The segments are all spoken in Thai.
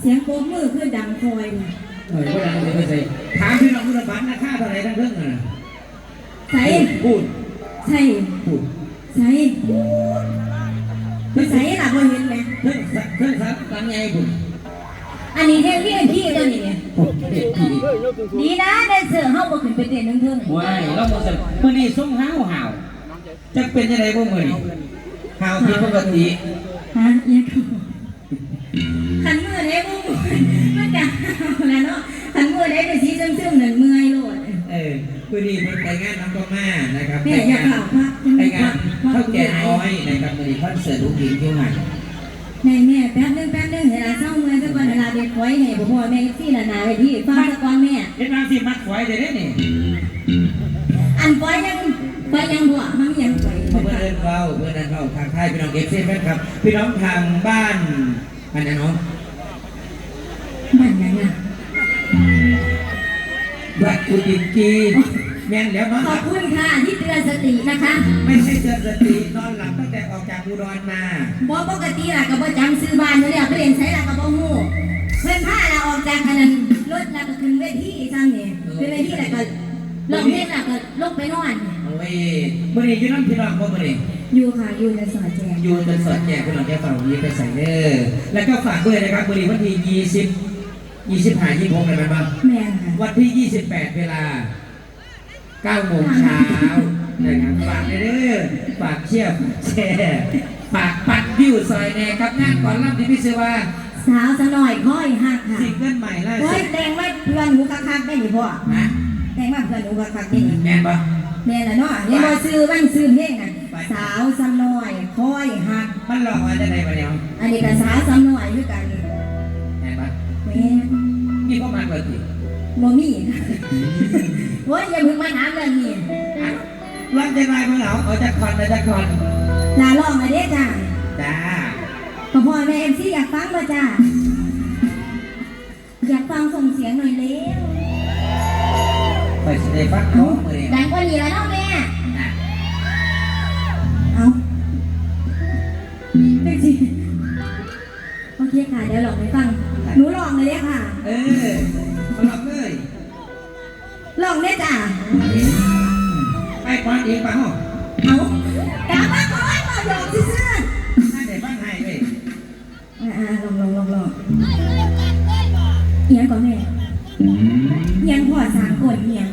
เสียงโป๊กมือคือดังคอยน่ะหน่อยก็ดังเลยไปใส่ถามพี่น้องคุณบัตรนะค่าเท่าไหร่ทั้งเรื่องอะใส่พูดใส่พูดใส่ใส่ล่ะบ่เห็นไหมเครื่องเครื่องซับตังไงพูดอันนี้แค่เรียนพี่ตัวนี้เนี่ยโอ้เด็กดีดีนะแดนเซอร์เฮาบ่ขึ้นไปเต้นเทิงๆว้ายเราบอกสั่มื่อนี้ส่งห้าวห่าวจะเป็นยังไงพวกมื่อนี้ห่าวผิดปกติฮะยังก็ ขันมือได้บุ้งมันจะเอาแล้วเนาะขันมือได้เป็นสีซึมๆหนึ่งเมื่อยโลดเออมื่อนี้เป็นไปงานน้ำก็มานะครับแม่อย่าเผาพักไปงานเท่าแก่น้อยนะครับมื่อนี้คอนเสิร์ตลูกหญิงที่ใหม่แม่แม่แป๊บนึงแป๊บนึงเวลาเศร้าเมื่อยสักวันเวลาเด็กไว้ให้พ่อแม่ที่ละนาไปที่ฟังสักวันแม่เห็นบางสิมัดไว้เดี๋ยวนี้นี่อันไว้ยังไว้ยังบ่มันยังไว้เพื่อนเอินเฝ้าเพื่อนเอินเฝ้าทางค่ายพี่น้องเอฟซีแฟนครับพี่น้องทางบ้าน อันนั้นเนาะมันยังอะบัตรกุดินกีแม่นแล้วเนาะขอบคุณค่ะที่เตือนสตินะคะ ไม่ใช่เจอสตินอนหลับตั้งแต่ออกจากอุดรมาบ่ปกติล่ะก็บ่จำซื้อบ้านอยู่แล้วไปเรียนใช้ล่ะก็บ่ฮู้เพิ่นพาเราออกจากคันนั้นรถแล้วก็ขึ้นเวทีซ้ำนี่ขึ้นเวทีแล้วก็ลงเพลงแล้วก็ลงไปนอนโอ้ยมื่อนี้อยู่น้ำพี่น้องพวกมื่ อนี้อยู่ค่ะอยู่ในซอยแจงอยู่จนสอดแจกพี่น้องแค่ฝั่งนี้ไปใส่เด้อแล้วก็ฝากด้วยนะครับมื่อนี้วันที่ยี่สิบยี่สิบห้ายี่สิบหกอะไรบ้างแม่นค่ะวันที่ยี่สิบแปดเวลาเก้าโมงเช้านะครับฝากเด้อฝากเชียร์ฝากแชร์ฝากปัดวิวซอยแน่ครับงานก่อนรับที่พี่เสว่าสาวสะหน่อยค่อยหักค่ะสิ่งเงินใหม่ล่าโอ้สุยดแต่งไว้เพื่อนหนูคักๆได้นี่พ่อนะแต่งมาเพื่อนหนูคักๆได้นี่แม่นปะ แม่นล่ะเนาะยังบ่ซื้อบ้านซื้อเพลงอะ สาวสะหน่อยค่อยหัก มันหลอกมาจะไหนปะเนี่ยอันนี้ก็สาวสะหน่อยคือกันแม่นปะแม่นี่ก็มาเปิดทีบ่มีโอ้ยอย่าเพิ่งมาถามเรื่องนี้รักจะนายเมื่อเหาเอาจากคอนเอาจากคอนลาลองมาเด้จ้าจ้าพ่อพ่อแม่เอ็มซีอยากฟังบ่จ้าอยากฟังส่งเสียงหน่อยเร็วไปสิได้ฟักน้องมือเนี่ยดังกว่านี้แล้วเนาะ คค่ะเดี๋ยวลองให้ฟัง หนูลองเลยเด้อค่ะ เออมาลองเลยลองเด้อจ้าไปควันเองปะห้องเอากลับมาก่อนมาหยอกซื่อให้ได้ฟังให้เลยๆอ่าๆลองลองลองลองเอียงก่อนแม่เอียงพ่อสามคนเอียง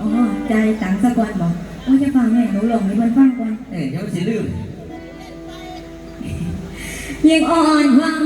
อ๋อใจตังสะกอนบอกโอ้ยจะฟังแม่หนูลองให้เพิ่นฟังก่อน เออเดี๋ยวสิลืม ยังอ่อนหวัง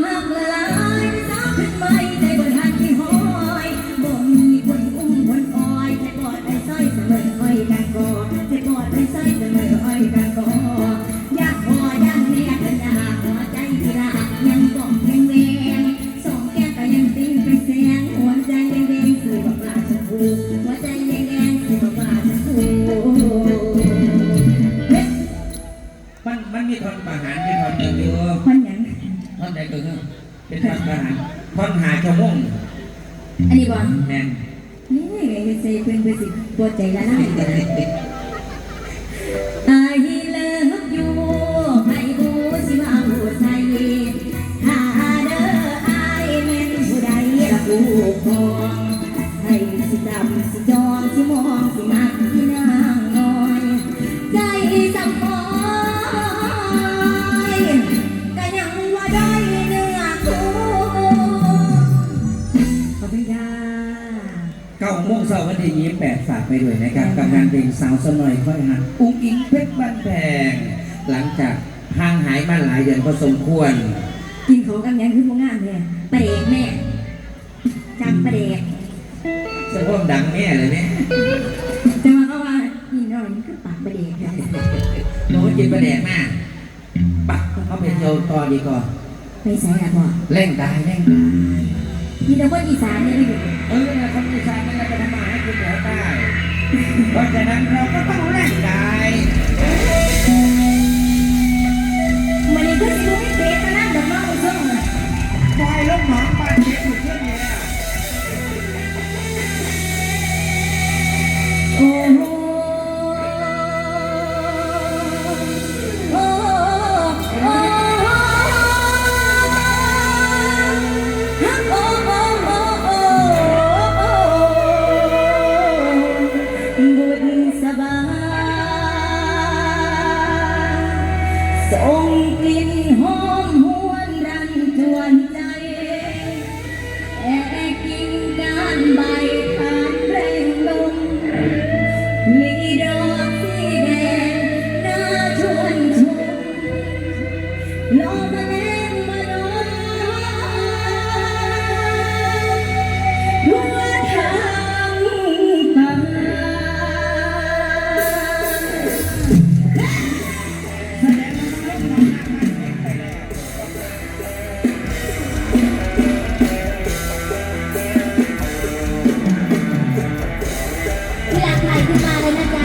นี่ไงเซเป็นเบสิปวดใจละลาย I love you ให้ผู้สิมาผู้ใส่ถ้าเด้ออายแม่นผู้ใดละผู้ครองให้สิจำสิ มงเช้าวันที่ยี่สิบแปดฝากไปด้วยนะครับกับงานเพลงสาวสนอยค่อยหันอุ้งอิงเพชรบ้านแพงหลังจากห่างหายมาหลายเดือนพอสมควร กินเขากันยังคือพวกงานเนี่ยประเดกแม่จำประเดกสะโพกดังแม่เลยเนี่ยแต่ว่าเขาว่านี่น้อยนี่คือปากประเดกค่ะหนูกินประแดกมากปะเขาไปเที่ยวต่อดีกว่าไปใส่ละพ่อเร่งตายเร่งตาย มีแต่คนอีสานนี่อยู่เออคนอีสานไม่ได้ไปทำมาให้กินแถวใต้เพราะฉะนั้นเราก็ต้องเร่งตายมันนี่คือสิรู้ไม่เป๊ะกันนั่นดอกน้องส่งปล่อยลูกหมาบ้านเด็กอยู่เพื่อนเนี่ยโอ้โหโอ้โหโอ้โห ใครขึ้นมาเลยนะจ๊ะ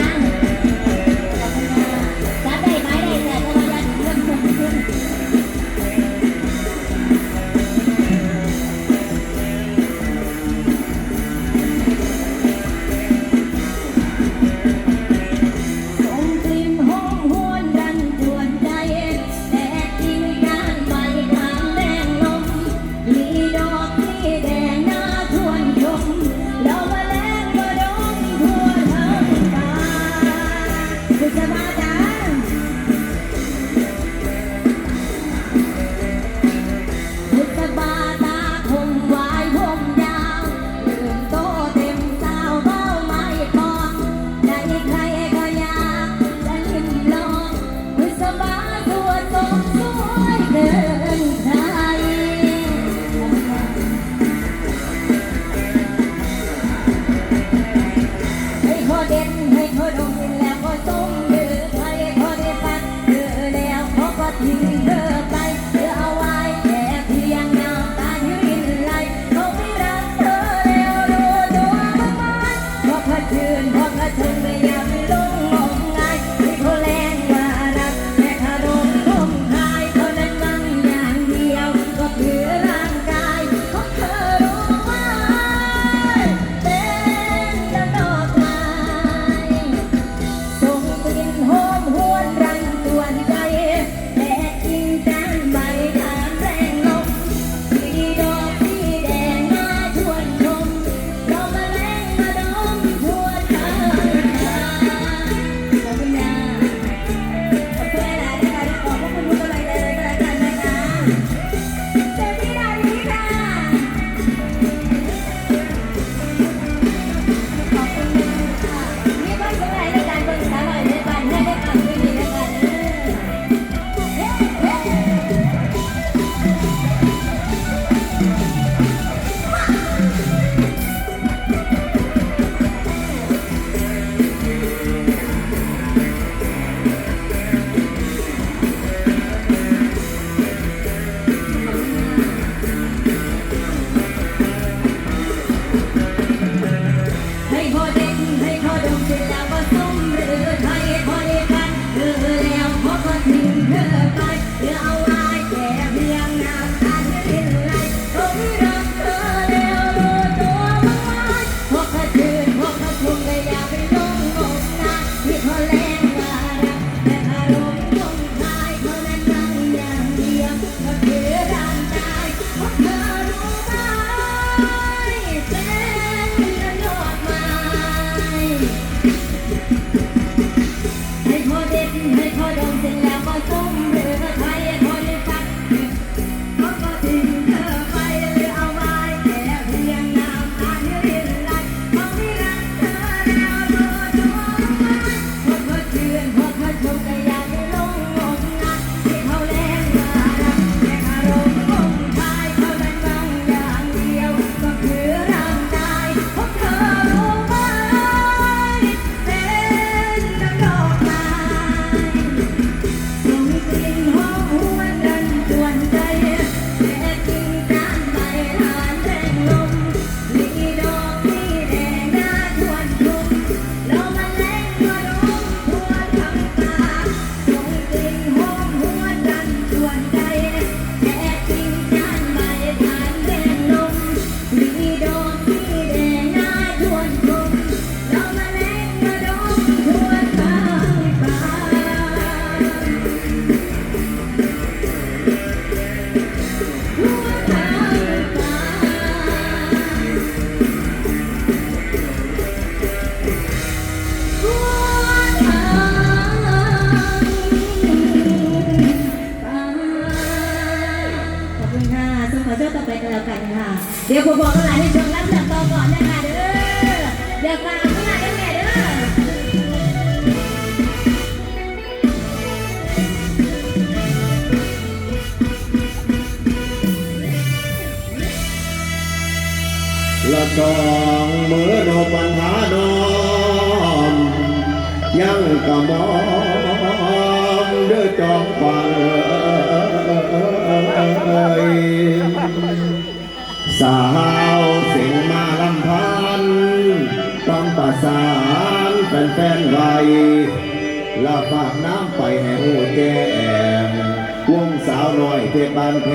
จองมือโนปัญหานอมยังกะมองเด้อจองฟังสาวเสียงมาลำพันต้องประสานแฟนๆไว้ลาฝากน้ำไปให้หูแจ้งวงสาวน้อยเทพบานแพ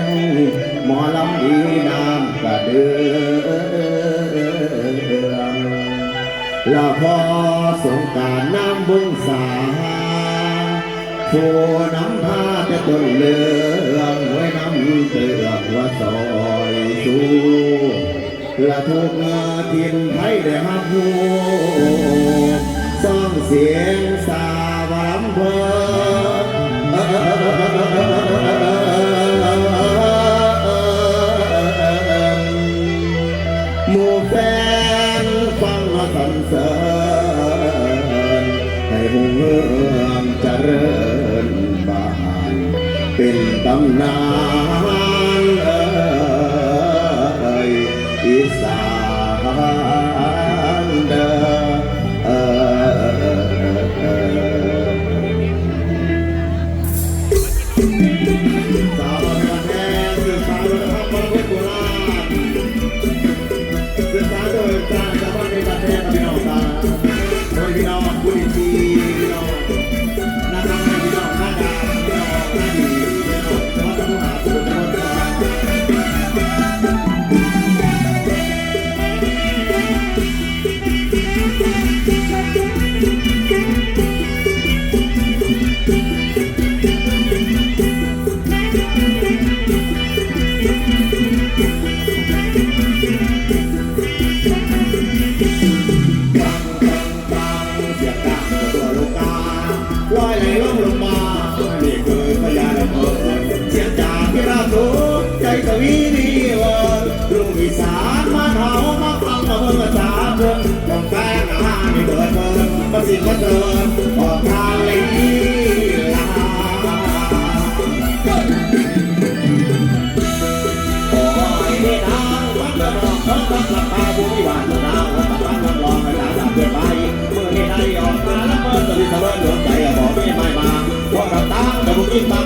งหมอลำดีน้ำกระ เดืองลาพอสงการน้ำบุงสาโทน้ำผาจะต้นเลืองไว้น้ำเตืองว่าซอยชูละทุกเงาทินไทยได้ฮับหูซ่องเสียงสาวลำเพอ เสิมาเดินออกทางลีลาโอ้ยเฮ็ดทางวัดเดินออกเพิ่มรับราคาบุญหวานดาวันตะวันรับรองให้หลานหลับเกินไปเมื่อเฮ็ดให้ออกมาแล้วเพิ่นจะมีเสมอดวงใจบอกไม่ไม่มาพวกกับตาแต่บุกินบาง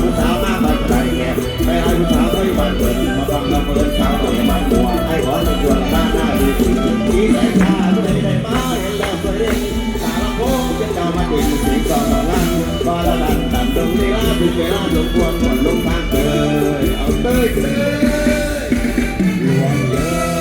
ผู้สาวมาบัดใจแก่ไปหาผู้สาวไปบัดเปิดมาฟังลำเปิดสาวในบ้านบัวให้หัวจะชวบ้าหน้าดีดีใจตาไม่ได้มาเห็นแล้วสวยดีสาวโค้งจะเจ้ามาดิ่งสีก่อนลันก็ละลันตัดตรงนี้ลาถึงเวลาหลงควงหมดลงทางเตยเอาเตยเตย